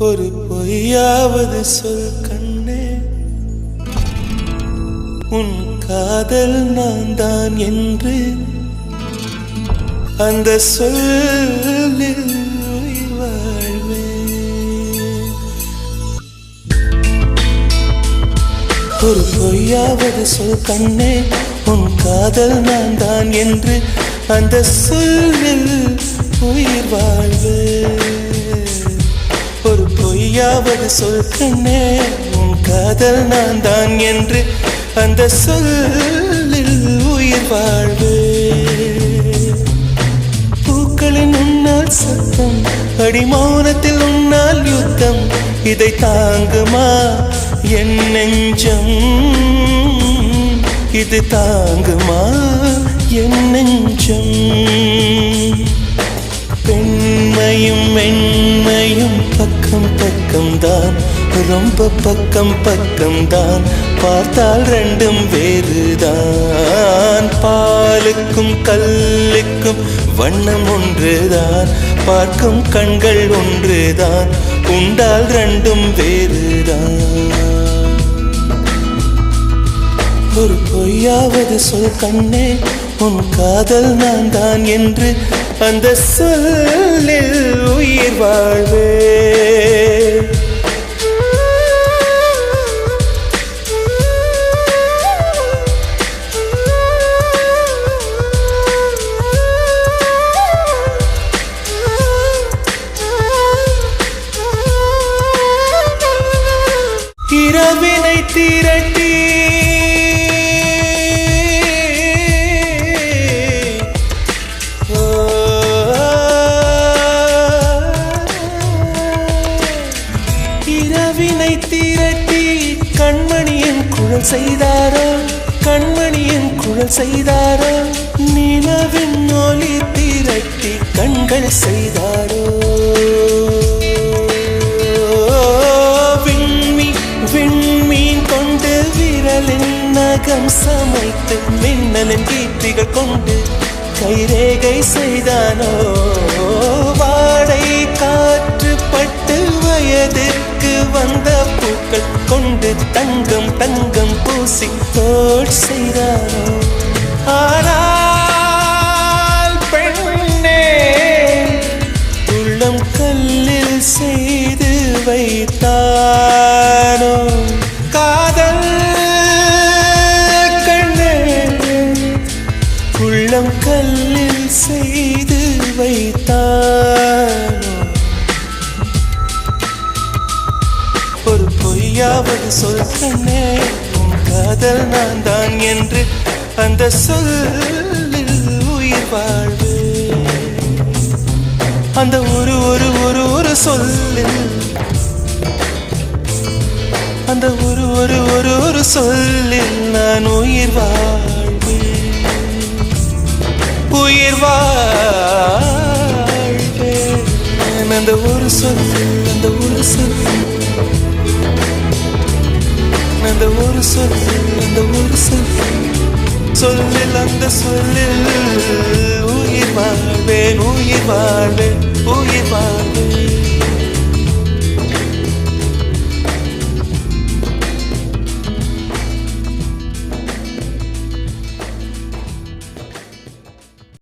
ஒரு பொய்யாவது சொல் கண்ணே. உன் காதல் நான் தான் என்று அந்த சொல்லில் ஒரு பொய்யாவது சொல் கண்ணே உன் காதல் நான் தான் என்று அந்த சொல்லில் உயிர் வாழ்வு நீயாவது சொல் கண்ணே உன் காதல் நான் தான் என்று அந்த சொல்லில் உயிர் வாழ்வு. பூக்களின் உன்னால் சத்தம் அடிமௌனத்தில் உன்னால் யுத்தம் இதை தாங்குமா என் நெஞ்சம்? இது தாங்குமா என் நெஞ்சம்? பெண்மையும் மென்மையும் பக்கம் பக்கம்தான். ரொம்ப பக்கம் பக்கம்தான். பார்த்தால் ரெண்டும் வேறுதான். பாலுக்கும் கல்லுக்கும் வண்ணம் ஒன்றுதான். பார்க்கும் கண்கள் ஒன்றுதான். உண்டால் ரெண்டும் வேறுதான். ஒரு பொய்யாவது சொல் கண்ணே உன் காதல் நான் தான் என்று அந்த சொல்லில் உயிர் வாழ்வு. குழல் செய்தாரோ? கண்மணியின் குழல் செய்தாரா? நிலவின் ஒளி திரட்டி கண்கள் செய்தாரோ? விண்மீ விண்மீன் கொண்டு விரலின் நகம் சமைத்து மின்னலின் கீர்த்திகள் கொண்டு கைரேகை செய்தானோ? வாடை காற்று பட்டு வயதிற்கு வந்த பூக்கள் கொண்டு தங்கம் தங்கம் மியூசிக் தோல் செய்தாரோ ஆனால் பெண்ணே உள்ளம் கல்லில் செய்து வைத்தானோ காதல் கண்ணே உள்ளம் கல்லில் செய்து வைத்தானோ ஒரு பொய்யாவது சொல் கண்ணே காதல் நான் தான் என்று அந்த சொல்லில் உயிர் வாழ்வு. அந்த ஒரு ஒரு ஒரு ஒரு சொல்லில் அந்த ஒரு ஒரு ஒரு ஒரு சொல்லில் நான் உயிர் வாழ்வு. உயிர் வாழ்வேன் அந்த ஒரு சொல்லில் அந்த ஒரு சொல்லில் அந்த ஒரு சொல்லில் சொல்லில் அந்த சொல்லில் உயிர் வாழ்வேன் உயிர் வாழ்வேன் உயிர் வாழ்வேன்.